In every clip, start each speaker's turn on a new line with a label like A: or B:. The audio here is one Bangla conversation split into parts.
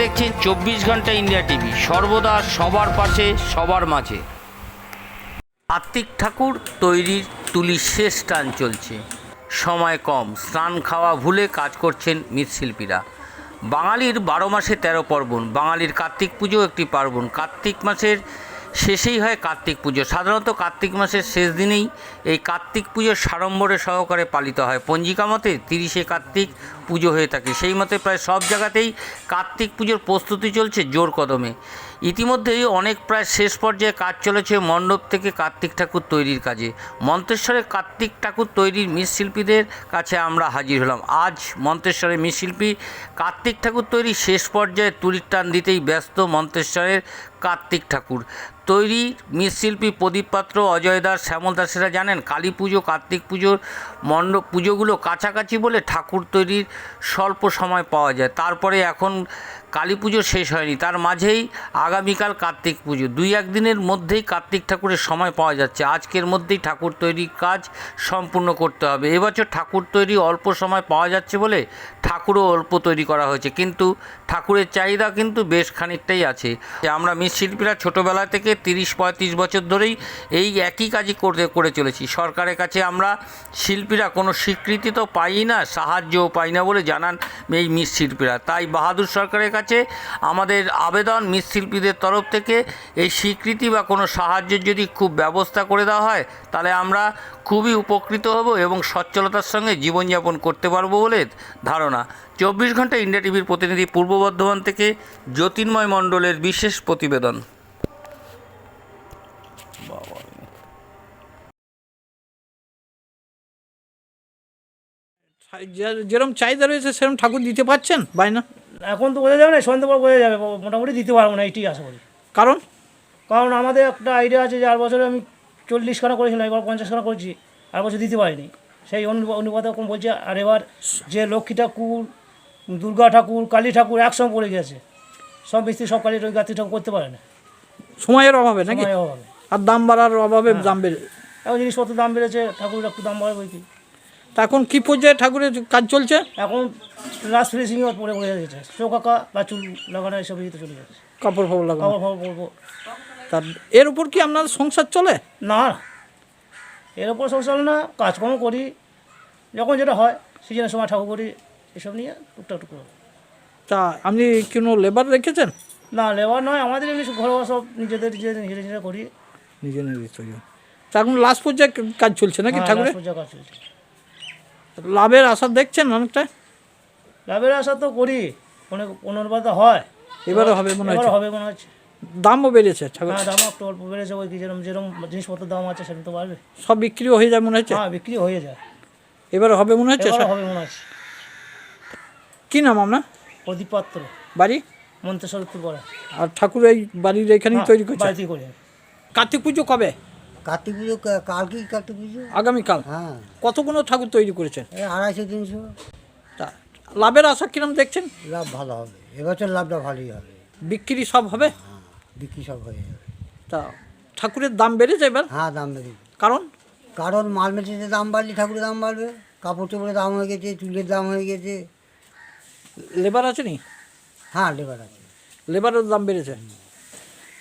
A: দেখছেন চব্বিশ ঘণ্টা ইন্ডিয়া টিভি। সর্বদা সবার পাশে, সবার মাঝে। আত্মিক ঠাকুর তৈরির তুলি শেষ টান চলছে। সময় কম, স্নান খাওয়া ভুলে কাজ করছেন মৃৎশিল্পীরা। বাঙালির বারো মাসে তেরো পার্বণ, বাঙালির কার্তিক পুজো একটি পার্বণ। কার্তিক মাসের শেষেই হয় কার্তিক পুজো। সাধারণত কার্তিক মাসের শেষ দিনেই এই কার্তিক পুজো সাড়ম্বরে সহকারে পালিত হয়। পঞ্জিকা মতে তিরিশে কার্তিক পুজো হয়ে থাকে। সেই মতে প্রায় সব জায়গাতেই কার্তিক পুজোর প্রস্তুতি চলছে জোর কদমে। ইতিমধ্যেই অনেক প্রায় শেষ পর্যায়ে কাজ চলেছে মণ্ডপ থেকে কার্তিক ঠাকুর তৈরির কাজে। মন্তেশ্বরে কার্তিক ঠাকুর তৈরির মৃৎশিল্পীদের কাছে আমরা হাজির হলাম। আজ মন্তেশ্বরের মৃৎশিল্পী কার্তিক ঠাকুর তৈরি শেষ পর্যায়ে তুলির টান দিতেই ব্যস্ত মন্তেশ্বরের কার্তিক ঠাকুর। তৈরি মৃৎশিল্পী প্রদীপ পাত্র, অজয় দাস, শ্যামল দাসেরা জানেন, কালী পুজো, কার্তিক পুজোর মণ্ডপ পুজোগুলো কাছাকাছি বলে ঠাকুর তৈরির স্বল্প সময় পাওয়া যায়। তারপরে এখন কালী পুজো শেষ হয়নি, তার মাঝেই আগামীকাল কার্তিক পুজো। দুই একদিনের মধ্যেই কার্তিক ঠাকুরের সময় পাওয়া যাচ্ছে। আজকের মধ্যেই ঠাকুর তৈরির কাজ সম্পূর্ণ করতে হবে। এবছর ঠাকুর তৈরি অল্প সময় পাওয়া যাচ্ছে বলে ঠাকুরও অল্প তৈরি করা হয়েছে। কিন্তু ঠাকুরের চাহিদা কিন্তু বেশ খানিকটাই আছে। আমরা মৃৎশিল্পীরা ছোটোবেলা থেকে তিরিশ পঁয়ত্রিশ বছর ধরেই এই একই কাজই করে করে চলেছি। সরকারের কাছে আমরা শিল্পীরা কোনো স্বীকৃতি তো পাই না, সাহায্যও পাই না বলে জানান এই মৃৎশিল্পীরা তাই বাহাদুর সরকারের কাছে আমাদের আবেদন মৃৎশিল্পীদের তরফ থেকে। এই স্বীকৃতি বা কোনো সাহায্যের যদি খুব ব্যবস্থা করে দেওয়া হয়, তাহলে আমরা খুবই উপকৃত হব এবং সচ্ছলতার সঙ্গে জীবনযাপন করতে পারব বলে ধারণা। চব্বিশ ঘণ্টা ইন্ডিয়া টিভির প্রতিনিধি পূর্ব বর্ধমান থেকে জ্যোতির্ময় মণ্ডলের বিশেষ প্রতিবেদন।
B: যেরকম চাহিদা রয়েছে সেরকম ঠাকুর দিতে পারছেন? বায়না?
C: এখন তো বোঝা যাবে না সন্ধ্যে পর বোঝা যাবে মোটামুটি দিতে পারব না এইটাই আশা করি।
B: কারণ?
C: কারণ আমাদের একটা আইডিয়া আছে যে আর বছরে আমি চল্লিশ খানা করেছিলাম এবার পঞ্চাশ খানা করেছি আর বছর দিতে পারিনি। সেই অনু- অনুপাত এখন বলছে আর এবার যে লক্ষ্মী ঠাকুর দুর্গা ঠাকুর কালী ঠাকুর একসঙ্গে পড়ে গেছে সব মিস্ত্রি সব কালী কার্তিক ঠাকুর করতে পারে না।
B: সময়ের অভাবে নাকি?
C: অভাবে।
B: আর দাম বাড়ার অভাবে দাম বেড়ে
C: এখন জিনিসপত্রের দাম বেড়েছে ঠাকুরের একটু দাম বাড়বে কি
B: তা এখন কি পর্যায়ে ঠাকুরের কাজ চলছে?
C: এখন লাস্ট ফিনিশিং পড়ে পড়ে যাচ্ছে চৌকাকা বা চুল লাগানো ইয়েতে চলে যাচ্ছে
B: কাপড় ফাপড় লাগানো।
C: খাবার পরবো।
B: তার এর উপর কি আপনার সংসার চলে?
C: না এর উপর চলে না কাজকর্ম করি। যখন যেটা হয় সিজনের সময় ঠাকুর করি এসব নিয়ে টুকটাক টুকু।
B: তা আপনি কোনো লেবার রেখেছেন?
C: না লেবার নয় আমাদের এমনি ঘরোয়া সব নিজেদের নিজেদের নিজেরা নিজেরা করি।
B: নিজে নিজে তৈরি। তা এখন লাস্ট পর্যায়ে কাজ চলছে নাকি
C: হ্যাঁ,
B: ঠাকুরের?
C: পর্যায়ে কাজ চলছে।
B: লাভের আশা দেখছেন অনেকটা?
C: লাভের আশা তো করি। অনেক অনুপাত হয়।
B: এবারে হবে মনে হচ্ছে?
C: হবে মনে হচ্ছে।
B: দামও বেড়েছে ঠাকুর।
C: হ্যাঁ দাম একটু অল্প বেড়েছে ওই যেরকম যেরকম জিনিসপত্রের দাম আছে সেটা তো বাড়বে।
B: সব বিক্রিও হয়ে যায় মনে হচ্ছে?
C: হ্যাঁ বিক্রি হয়ে যায়।
B: এবারে হবে মনে হচ্ছে?
C: হবে মনে হচ্ছে।
B: কি নাম আপনার?
C: প্রদীপ পাত্র।
B: বাড়ি?
C: মন্তেশ্বর উত্তর
B: আর ঠাকুর এই বাড়ির এখানেই তৈরি করছে? কার্তিক পুজো কবে?
D: কার্তিক পুজো কা- কালকেই কার্তিক পুজো?
B: আগামীকাল।
D: হ্যাঁ।
B: কতগুলো ঠাকুর তৈরি করেছেন?
D: এই আড়াইশো তিনশো।
B: তা লাভের আশা কিরম দেখছেন?
D: লাভ ভালো হবে। এবছর লাভটা ভালোই হবে।
B: বিক্রি সব হবে?
D: হ্যাঁ বিক্রি সব হয়ে যাবে।
B: তা ঠাকুরের দাম বেড়েছে এবার?
D: হ্যাঁ দাম বেড়ে
B: কারণ?
D: কারণ মাল মেটেরিয়ালের দাম বাড়লে ঠাকুরের দাম বাড়বে। কাপড় চোপড়ের দাম হয়ে গেছে চুলের দাম হয়ে গেছে।
B: লেবার আছে নি?
D: হ্যাঁ লেবার আছে।
B: লেবারের দাম বেড়েছে।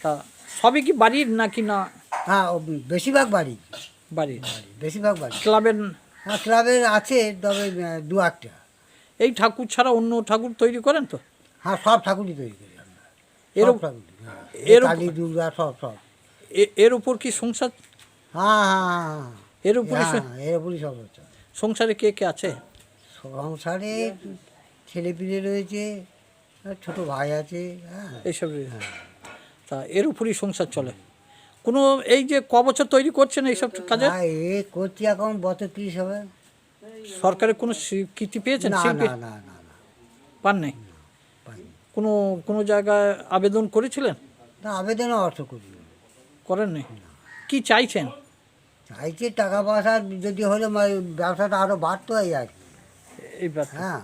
B: তা সবই কি বাড়ির নাকি না
D: হ্যাঁ বেশিরভাগ বাড়ি।
B: বাড়ির
D: বেশিরভাগ বাড়ি।
B: ক্লাবের
D: হ্যাঁ ক্লাবের আছে তবে দু একটা
B: এই ঠাকুর ছাড়া অন্য ঠাকুর তৈরি করেন তো?
D: হ্যাঁ সব ঠাকুরই তৈরি করি আমরা।
B: এর
D: হ্যাঁ। কালী দুর্গা সব সব।
B: এর উপর কি সংসার?
D: হ্যাঁ হ্যাঁ হ্যাঁ
B: এর উপরে
D: হ্যাঁ এর উপরই সব হচ্ছে।
B: সংসারে কে কে আছে?
D: সংসারে ছেলে পিলে রয়েছে ছোট ভাই আছে হ্যাঁ।
B: এইসব তা এর উপরই সংসার চলে? কোনো এই যে ক বছর তৈরি করছেন এইসব কাজে
D: হ্যাঁ, এ করছি এখন বছর ত্রিশ হবে।
B: সরকারের কোনো স্বীকৃতি পেয়েছেন?
D: না না না না।
B: কোনো কোনো জায়গায় আবেদন করেছিলেন?
D: না আবেদনও অর্থ করি।
B: করেন নাই? কি চাইছেন?
D: চাইছি টাকা পয়সা যদি হলে মা- ব্যবসাটা আরও বাড়তো এই আর।
B: এই
D: হ্যাঁ।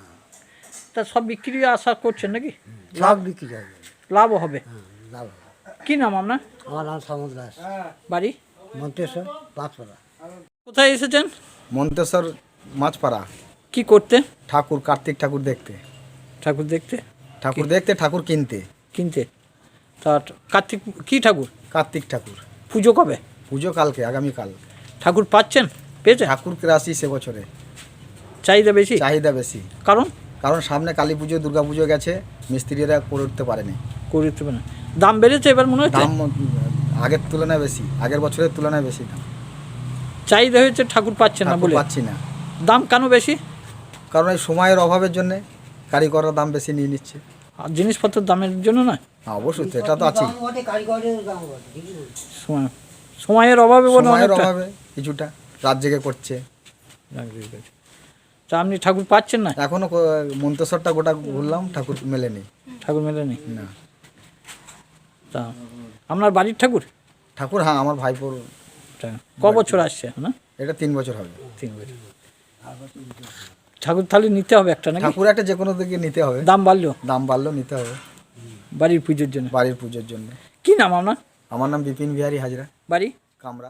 B: তা সব বিক্রি আশা করছেন নাকি?
D: সব বিক্রি হবে
B: লাভও হবে।
D: হ্যাঁ লাভ হবে।
B: কি নাম আপনার?
D: আমার নাম সমুদ্র দাস।
B: বাড়ি?
D: মন্তেশ্বর পাঁচপাড়া।
B: কোথায় এসেছেন?
E: মন্তেশ্বর মাছপাড়া।
B: কি করতে?
E: ঠাকুর কার্তিক ঠাকুর দেখতে।
B: ঠাকুর দেখতে?
E: ঠাকুর দেখতে ঠাকুর কিনতে।
B: কিনতে। তা কার্তিক কী ঠাকুর?
E: কার্তিক ঠাকুর।
B: পুজো কবে?
E: পুজো কালকে আগামীকাল।
B: ঠাকুর পাচ্ছেন? পেয়েছেন?
E: ঠাকুর রাশি সে বছরে।
B: চাহিদা বেশি?
E: চাহিদা বেশি।
B: কারণ?
E: কারণ সামনে কালী পুজো দুর্গা পুজো গেছে। মিস্ত্রিরা করে উঠতে পারেনি।
B: করে উঠতে পারে না। দাম বেড়েছে এবার মনে হচ্ছে?
E: দাম আগের তুলনায় বেশি আগের বছরের তুলনায় বেশি দাম।
B: চাহিদা হয়েছে ঠাকুর পাচ্ছে না বলে?
E: পাচ্ছি না।
B: দাম কেন বেশি?
E: কারণ এই সময়ের অভাবের জন্য কারিগররা দাম বেশি নিয়ে নিচ্ছে।
B: আর জিনিসপত্রের দামের জন্য না
E: অবশ্যই এটা তো আছেই।
B: সময় সময়ের অভাবে বলে
E: সময়ের অভাবে কিছুটা রাত জেগে করছে।
B: তা আপনি ঠাকুর পাচ্ছেন না?
E: এখনও মন্তেশ্বরটা গোটা ঘুরলাম ঠাকুর মেলেনি।
B: ঠাকুর মেলেনি?
E: না।
B: তা আপনার বাড়ির ঠাকুর?
E: ঠাকুর হ্যাঁ আমার ভাইপোর।
B: ক বছর আসছে না
E: এটা তিন বছর হবে।
B: তিন বছর। ঠাকুর তাহলে নিতে হবে একটা না
E: ঠাকুর একটা যে কোনো দিকে নিতে হবে।
B: দাম বাড়লো?
E: দাম বাড়লেও নিতে হবে।
B: বাড়ির পুজোর জন্য?
E: বাড়ির পুজোর জন্য।
B: কি নাম আপনার?
E: আমার নাম বিপিন বিহারী হাজরা।
B: বাড়ি?
E: কামরা।